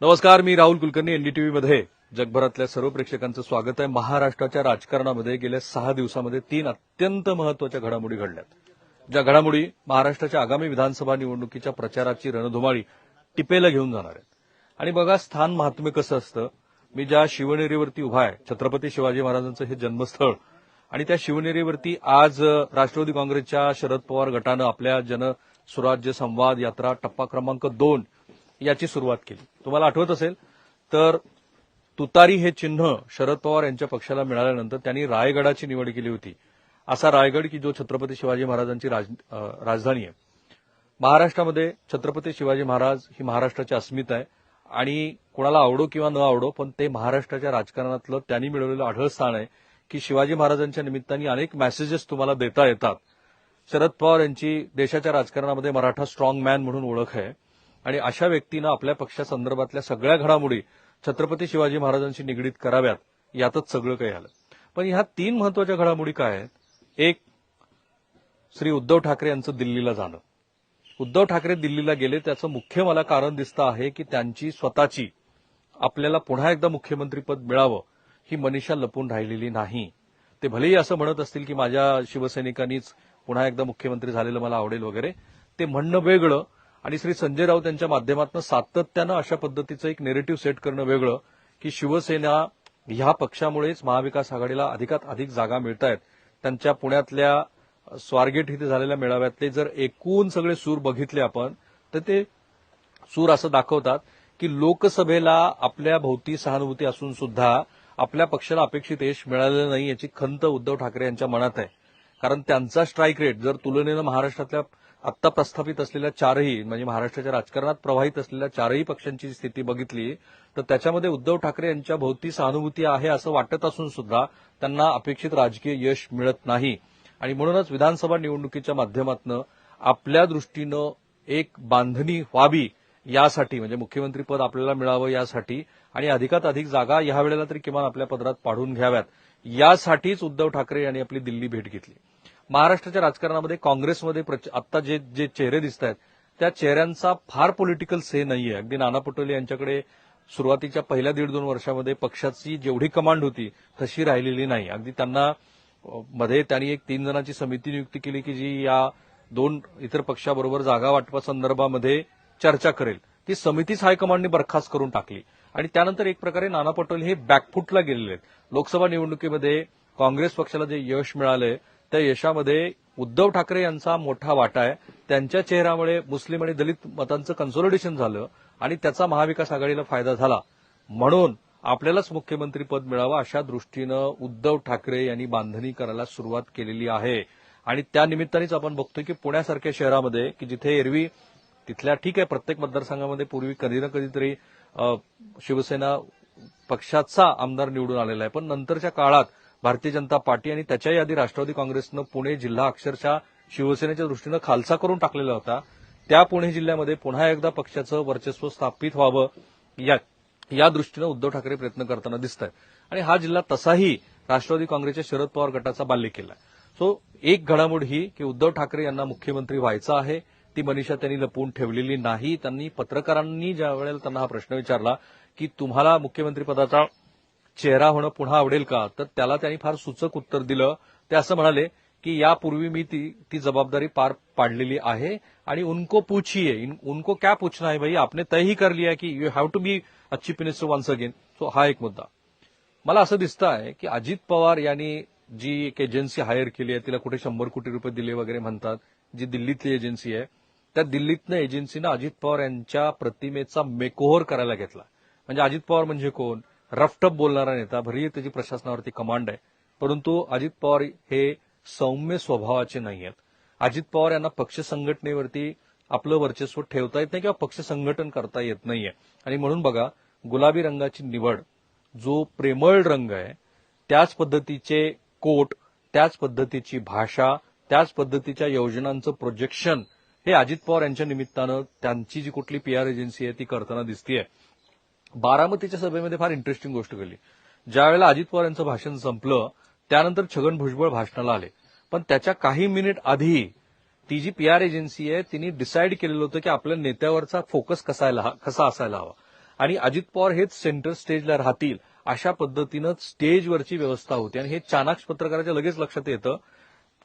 नमस्कार मी राहुल कुलकर्णी एनडीटीव्हीमध्ये. जगभरातल्या सर्व प्रेक्षकांचं स्वागत आहे. महाराष्ट्राच्या राजकारणामध्ये गेल्या सहा दिवसामध्ये तीन अत्यंत महत्त्वाच्या घडामोडी घडल्यात. ज्या घडामोडी महाराष्ट्राच्या आगामी विधानसभा निवडणुकीच्या प्रचाराची रणधुमाळी टिपेला घेऊन जाणार आहेत. आणि बघा स्थान महात्म्य कसं असतं? मी ज्या शिवनेरीवरती उभा आहे छत्रपती शिवाजी महाराजांचं हे जन्मस्थळ आणि त्या शिवनेरीवरती आज राष्ट्रवादी काँग्रेसच्या शरद पवार गटानं आपल्या जनसुराज्य संवाद यात्रा टप्पा क्रमांक दोन याची सुरुवात केली. तुम्हाला आठवत असेल तर तुतारी हे चिन्ह शरद पवार यांच्या पक्षाला मिळाल्यानंतर त्यांनी रायगडाची निवड केली होती. असा रायगड की जो छत्रपती शिवाजी महाराजांची राज- राजधानी आहे. महाराष्ट्रामध्ये छत्रपती शिवाजी महाराज ही महाराष्ट्राची अस्मिता आहे आणि कोणाला आवडो किंवा न आवडो पण ते महाराष्ट्राच्या राजकारणातलं त्यांनी मिळवलेलं आढळ स्थान आहे की शिवाजी महाराजांच्या निमित्ताने अनेक मेसेजेस तुम्हाला देता येतात. शरद पवार यांची देशाच्या राजकारणामध्ये मराठा स्ट्रॉंग मॅन म्हणून ओळख आहे. आणि अशा व्यक्तीनं आपल्या पक्षासंदर्भातल्या सगळ्या घडामोडी छत्रपती शिवाजी महाराजांशी निगडीत कराव्यात यातच सगळं काही आलं. पण ह्या तीन महत्त्वाच्या घडामोडी काय आहेत? एक श्री उद्धव ठाकरे यांचं दिल्लीला जाणं. उद्धव ठाकरे दिल्लीला गेले त्याचं मुख्य मला कारण दिसतं आहे की त्यांची स्वतःची आपल्याला पुन्हा एकदा मुख्यमंत्रीपद मिळावं ही मनीषा लपून राहिलेली नाही. ते भलेही असं म्हणत असतील की माझ्या शिवसैनिकांनीच पुन्हा एकदा मुख्यमंत्री झालेलं मला आवडेल वगैरे ते म्हणणं वेगळं आणि श्री संजय राऊत यांच्या माध्यमातून सातत्यानं अशा पद्धतीचं एक नेरेटिव्ह सेट करणं वेगळं की शिवसेना ह्या पक्षामुळेच महाविकास आघाडीला अधिकात अधिक जागा मिळत आहेत त्यांच्या पुण्यातल्या स्वारगेट इथे झालेल्या मेळाव्यातले जर एकूण सगळे सूर बघितले आपण तर ते सूर असं दाखवतात की लोकसभेला आपल्या भोवती सहानुभूती असून सुद्धा आपल्या पक्षाला अपेक्षित यश मिळालेलं नाही याची खंत उद्धव ठाकरे यांच्या मनात आहे. कारण त्यांचा स्ट्राईक रेट जर तुलनेनं महाराष्ट्रातल्या आत्ता प्रस्थापित असलेल्या चारही म्हणजे महाराष्ट्राच्या राजकारणात प्रवाहित असलेल्या चारही पक्षांची स्थिती बघितली तर त्याच्यामध्ये उद्धव ठाकरे यांच्या भोवती सहानुभूती आहे असं वाटत असून सुद्धा त्यांना अपेक्षित राजकीय यश मिळत नाही. आणि म्हणूनच विधानसभा निवडणुकीच्या माध्यमातून आपल्या दृष्टीनं एक बांधणी व्हावी यासाठी म्हणजे मुख्यमंत्रीपद आपल्याला मिळावं यासाठी आणि अधिकात अधिक जागा या वेळेला तरी किमान आपल्या पदरात पाडून घ्याव्यात. यासाठीच उद्धव ठाकरे यांनी आपली दिल्ली भेट घेतली. महाराष्ट्राच्या राजकारणामध्ये काँग्रेसमध्ये प्रच- आत्ता जे जे चेहरे दिसत आहेत त्या चेहऱ्यांचा फार पॉलिटिकल से नाहीये. अगदी नाना पटोले यांच्याकडे सुरुवातीच्या पहिल्या दीड दोन वर्षामध्ये पक्षाची जेवढी कमांड होती तशी राहिलेली नाही. अगदी त्यांना मध्ये त्यांनी एक तीन जणांची समिती नियुक्ती केली की जी या दोन इतर पक्षाबरोबर जागा वाटपासंदर्भामध्ये चर्चा करेल. ती समितीच हायकमांडने बरखास्त करून टाकली. आणि त्यानंतर एक प्रकारे नाना पटोले हे बॅकफुटला गेलेले आहेत. लोकसभा निवडणुकीमध्ये काँग्रेस पक्षाला जे यश मिळालंय त्या यशामध्ये उद्धव ठाकरे यांचा मोठा वाटा आहे. त्यांच्या चेहऱ्यामुळे मुस्लिम आणि दलित मतांचं कन्सोलिडेशन झालं आणि त्याचा महाविकास आघाडीला फायदा झाला. म्हणून आपल्यालाच मुख्यमंत्री पद मिळावं अशा दृष्टीनं उद्धव ठाकरे यांनी बांधणी करायला सुरुवात केलेली आहे. आणि त्या निमित्तानेच आपण बघतोय की पुण्यासारख्या शहरामध्ये की जिथे एरवी तिथल्या ठीक आहे प्रत्येक मतदारसंघामध्ये पूर्वी कधी ना कधीतरी शिवसेना पक्षाचा आमदार निवडून आलेला आहे. पण नंतरच्या काळात भारतीय जनता पार्टी आणि त्याच्याही आधी राष्ट्रवादी काँग्रेसनं पुणे जिल्हा अक्षरशः शिवसेनेच्या दृष्टीनं खालसा करून टाकलेला होता. त्या पुणे जिल्ह्यामध्ये पुन्हा एकदा पक्षाचं वर्चस्व स्थापित व्हावं या या दृष्टीनं उद्धव ठाकरे प्रयत्न करताना दिसत आहेत आणि हा जिल्हा तसाही राष्ट्रवादी काँग्रेसच्या शरद पवार गटाचा बाल्य केला सो एक घडामोड ही की उद्धव ठाकरे यांना मुख्यमंत्री व्हायचं आहे ती मनीषा त्यांनी लपवून ठेवलेली नाही. त्यांनी पत्रकारांनी ज्या वेळेला त्यांना हा प्रश्न विचारला की तुम्हाला मुख्यमंत्रीपदाचा चेहरा होणं पुन्हा आवडेल का? तर त्याला त्यांनी फार सूचक उत्तर दिलं. ते असं म्हणाले की यापूर्वी मी ती ती जबाबदारी पार पाडलेली आहे आणि उनको पूछिए. उनको क्या पूछना है भाई? आपने तय ही कर लिया की you have to be a chief minister once again so हा एक मुद्दा. मला असं दिसतं आहे की अजित पवार यांनी जी एक एजन्सी हायर केली आहे तिला कुठे शंभर कोटी रुपये दिले वगैरे म्हणतात जी दिल्लीतली एजन्सी आहे त्या दिल्लीतनं एजन्सीनं अजित पवार यांच्या प्रतिमेचा मेकोहोर करायला घेतला. म्हणजे अजित पवार म्हणजे कोण? रफटप बोलणारा नेता भरीही त्याची प्रशासनावरती कमांड आहे. परंतु अजित पवार हे सौम्य स्वभावाचे नाही आहेत अजित पवार यांना पक्ष संघटनेवरती आपलं वर्चस्व ठेवता येत नाही किंवा पक्ष संघटन करता येत नाहीये. आणि म्हणून बघा गुलाबी रंगाची निवड जो प्रेमळ रंग आहे त्याच पद्धतीचे कोट त्याच पद्धतीची भाषा त्याच पद्धतीच्या योजनांचं प्रोजेक्शन हे अजित पवार यांच्या निमित्तानं त्यांची जी कुठली पीआर एजन्सी आहे ती करताना दिसतीये. बारामतीच्या सभेमध्ये फार इंटरेस्टिंग गोष्ट घडली. ज्यावेळेला अजित पवार यांचं भाषण संपलं त्यानंतर छगन भुजबळ भाषणाला आले. पण त्याच्या काही मिनिट आधी ती जी पीआर एजन्सी आहे तिने डिसाईड केलेलं होतं की आपल्या नेत्यावरचा फोकस कसा कसा असायला हवा. आणि अजित पवार हेच सेंटर स्टेजला राहतील अशा पद्धतीनं स्टेजवरची व्यवस्था होती. आणि हे चाणाक्ष पत्रकाराच्या लगेच लक्षात येतं.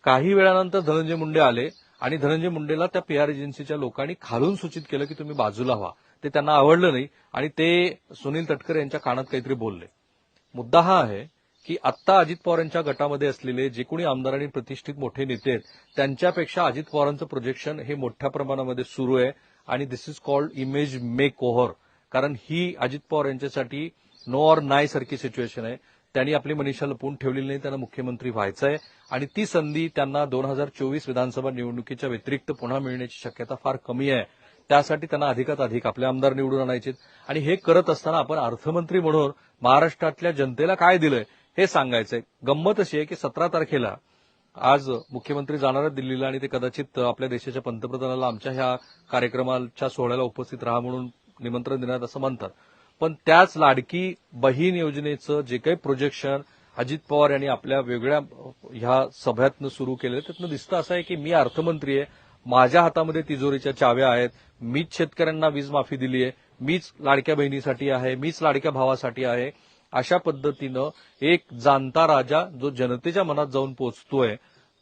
काही वेळानंतर धनंजय मुंडे आले. आणि धनंजय मुंडेला त्या पीआर एजन्सीच्या लोकांनी खालून सूचित केलं की तुम्ही बाजूला व्हा. ते त्यांना आवडलं नाही आणि ते सुनील तटकरे यांच्या कानात काहीतरी बोलले. मुद्दा हा आहे की आत्ता अजित पवार यांच्या गटामध्ये असलेले जे कोणी आमदार आणि प्रतिष्ठित मोठे नेते आहेत त्यांच्यापेक्षा अजित पवारांचं प्रोजेक्शन हे मोठ्या प्रमाणामध्ये सुरू आहे आणि this is called image makeover कारण ही अजित पवार यांच्यासाठी नो ऑर नाय सारखी सिच्युएशन आहे. त्यांनी आपली मनीषा लपवून ठेवलेली नाही त्यांना मुख्यमंत्री व्हायचं आहे आणि ती संधी त्यांना दोन हजार चोवीस विधानसभा निवडणुकीच्या व्यतिरिक्त पुन्हा मिळण्याची शक्यता फार कमी आहे. त्यासाठी त्यांना अधिकात अधिक आपले आमदार निवडून आणायचे आणि हे करत असताना आपण अर्थमंत्री म्हणून महाराष्ट्रातल्या जनतेला काय दिलंय हे सांगायचंय. गंमत अशी आहे की सतरा तारखेला आज मुख्यमंत्री जाणार आहेत दिल्लीला आणि ते कदाचित आपल्या देशाच्या पंतप्रधानाला आमच्या ह्या कार्यक्रमाच्या सोहळ्याला उपस्थित राहा म्हणून निमंत्रण देण्यात असं म्हणतात. पण त्याच लाडकी बहीण योजनेचं जे काही प्रोजेक्शन अजित पवार यांनी आपल्या वेगळ्या ह्या सभ्यातनं सुरू केलं त्यातनं दिसतं असं आहे की मी अर्थमंत्री आहे माझ्या हातामध्ये तिजोरीच्या चाव्या आहेत मीच शेतकऱ्यांना वीज माफी दिली आहे मीच लाडक्या बहिणीसाठी आहे मीच लाडक्या भावासाठी आहे अशा पद्धतीनं एक जाणता राजा जो जनतेच्या मनात जाऊन पोहोचतोय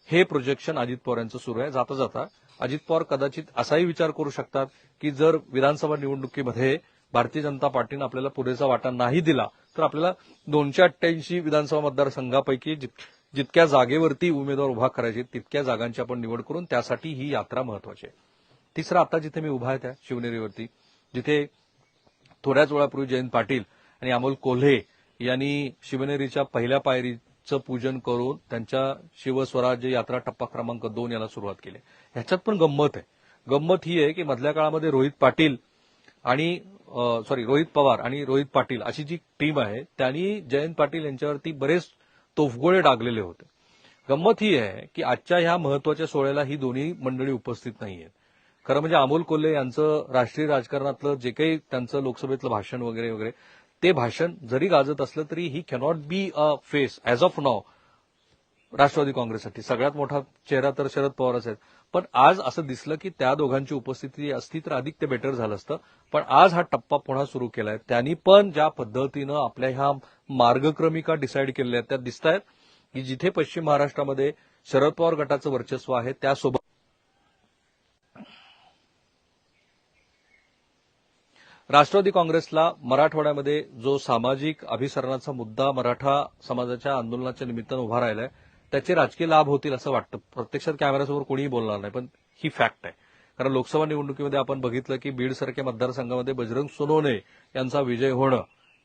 हे प्रोजेक्शन अजित पवार यांचं सुरू आहे. जाता जाता अजित पवार कदाचित असाही विचार करू शकतात की जर विधानसभा निवडणुकीमध्ये भारतीय जनता पार्टीनं आपल्याला पुरेसा वाटा नाही दिला तर आपल्याला दोनशे अठ्ठ्याऐंशी विधानसभा मतदारसंघापैकी जितक्या जागेवरती उमेदवार उभा करायचे तितक्या जागांची आपण निवड करून त्यासाठी ही यात्रा महत्वाची आहे. तिसरं आता जिथे मी उभा आहे त्या शिवनेरीवरती जिथे थोड्याच वेळापूर्वी जयंत पाटील आणि अमोल कोल्हे यांनी शिवनेरीच्या पहिल्या पायरीचं पूजन करून त्यांच्या शिवस्वराज्य यात्रा टप्पा क्रमांक दोन याला सुरुवात केली. ह्याच्यात पण गंमत आहे. गंमत ही आहे की मधल्या काळामध्ये रोहित पाटील आणि सॉरी रोहित पवार आणि रोहित पाटील अशी जी टीम आहे त्यांनी जयंत पाटील यांच्यावरती बरेच तोफगोळे डागलेले होते. गंमत ही आहे की आजच्या ह्या महत्त्वाच्या सोहळ्याला ही दोन्ही मंडळी उपस्थित नाहीये खरं म्हणजे अमोल कोल्हे यांचं राष्ट्रीय राजकारणातलं जे काही त्यांचं लोकसभेतलं भाषण वगैरे वगैरे ते भाषण जरी गाजत असलं तरी ही cannot be a face as of now Rashtravadi काँग्रेससाठी. सगळ्यात मोठा चेहरा तर शरद पवारच आहेत. पण आज असं दिसलं की त्या दोघांची उपस्थिती असती तर अधिक ते बेटर झालं असतं. पण आज हा टप्पा पुन्हा सुरू केलाय. त्यांनी पण ज्या पद्धतीनं आपल्या ह्या मार्गक्रमिका डिसाईड केलेल्या आहेत त्या दिसत आहेत की जिथे पश्चिम महाराष्ट्रामध्ये शरद पवार गटाचं वर्चस्व आहे त्यासोबत राष्ट्रवादी काँग्रेसला मराठवाड्यामध्ये जो सामाजिक अभिसरणाचा मुद्दा मराठा समाजाच्या आंदोलनाच्या निमित्तानं उभा राहिलाय त्याचे राजकीय लाभ होतील असं वाटतं. प्रत्यक्षात कॅमेऱ्यासमोर कोणीही बोलणार नाही पण ही फॅक्ट आहे. कारण लोकसभा निवडणुकीमध्ये आपण बघितलं की बीडसारख्या मतदारसंघामध्ये बजरंग सोनवणे यांचा विजय होणं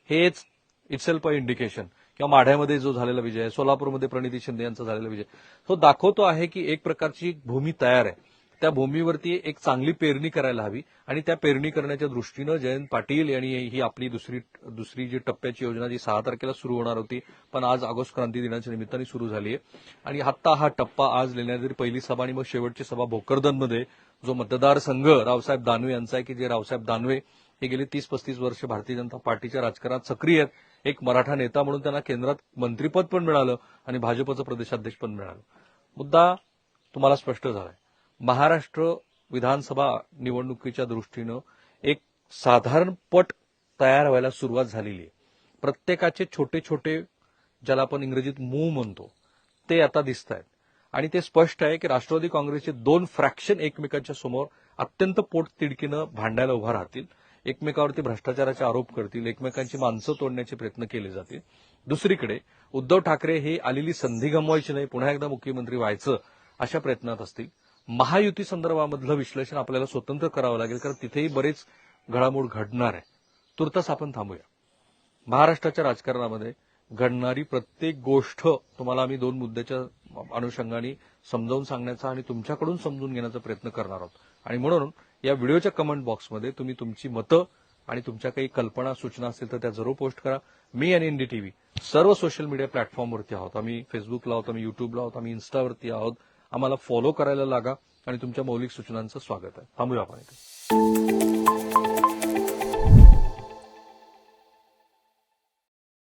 हेच इटसेल्फ अ इंडिकेशन किंवा माढ्यामध्ये जो झालेला विजय आहे सोलापूरमध्ये प्रणिती शिंदे यांचा झालेला विजय. तो दाखवतो आहे की एक प्रकारची भूमी तयार आहे. त्या भूमीवरती एक चांगली पेरणी करायला हवी आणि त्या पेरणी करण्याच्या दृष्टीनं जयंत पाटील यांनी ही आपली दुसरी दुसरी जी टप्प्याची योजना जी सहा तारखेला सुरू होणार होती पण आज ऑगस्ट क्रांती दिनाच्या निमित्ताने सुरू झाली आहे. आणि आत्ता हा टप्पा आज लेण्याद्री पहिली सभा आणि मग शेवटची सभा भोकरदनमध्ये जो मतदारसंघ रावसाहेब दानवे यांचा आहे की जे रावसाहेब दानवे हे गेली तीस पस्तीस वर्ष भारतीय जनता पार्टीच्या राजकारणात सक्रिय आहेत. एक मराठा नेता म्हणून त्यांना केंद्रात मंत्रीपद पण मिळालं आणि भाजपचं प्रदेशाध्यक्ष पण मिळालं. मुद्दा तुम्हाला स्पष्ट झालाय. महाराष्ट्र विधानसभा निवडणुकीच्या दृष्टीनं एक साधारण पट तयार व्हायला सुरुवात झालेली आहे. प्रत्येकाचे छोटे छोटे ज्याला आपण इंग्रजीत मूव म्हणतो ते आता दिसत आहेत. आणि ते स्पष्ट आहे की राष्ट्रवादी काँग्रेसचे दोन फ्रॅक्शन एकमेकांच्या समोर अत्यंत पोट तिडकीनं भांडायला उभा राहतील. एकमेकावरती भ्रष्टाचाराचे आरोप करतील एकमेकांची माणसं तोडण्याचे प्रयत्न केले जातील. दुसरीकडे उद्धव ठाकरे हे आलेली संधी गमवायची नाही पुन्हा एकदा मुख्यमंत्री व्हायचं अशा प्रयत्नात असतील. महायुती संदर्भामधलं विश्लेषण आपल्याला स्वतंत्र करावं लागेल कारण तिथेही बरेच घडामोड घडणार आहे. तुर्तास आपण थांबूया. महाराष्ट्राच्या राजकारणामध्ये घडणारी प्रत्येक गोष्ट तुम्हाला आम्ही दोन मुद्द्याच्या अनुषंगाने समजावून सांगण्याचा आणि तुमच्याकडून समजून घेण्याचा प्रयत्न करणार आहोत. आणि म्हणून या व्हिडिओच्या कमेंट बॉक्समध्ये तुम्ही तुमची मतं आणि तुमच्या काही कल्पना सूचना असतील तर त्या जरूर पोस्ट करा. मी आणि एनडीटीव्ही सर्व सोशल मीडिया प्लॅटफॉर्मवरती आहोत. आम्ही फेसबुकला आहोत आम्ही युट्यूबला आहोत आम्ही इन्स्टावरती आहोत. आम्हाला फॉलो करायला लागा आणि तुमच्या मौलिक सूचनांचं स्वागत आहे. थांबूया आपण इथे.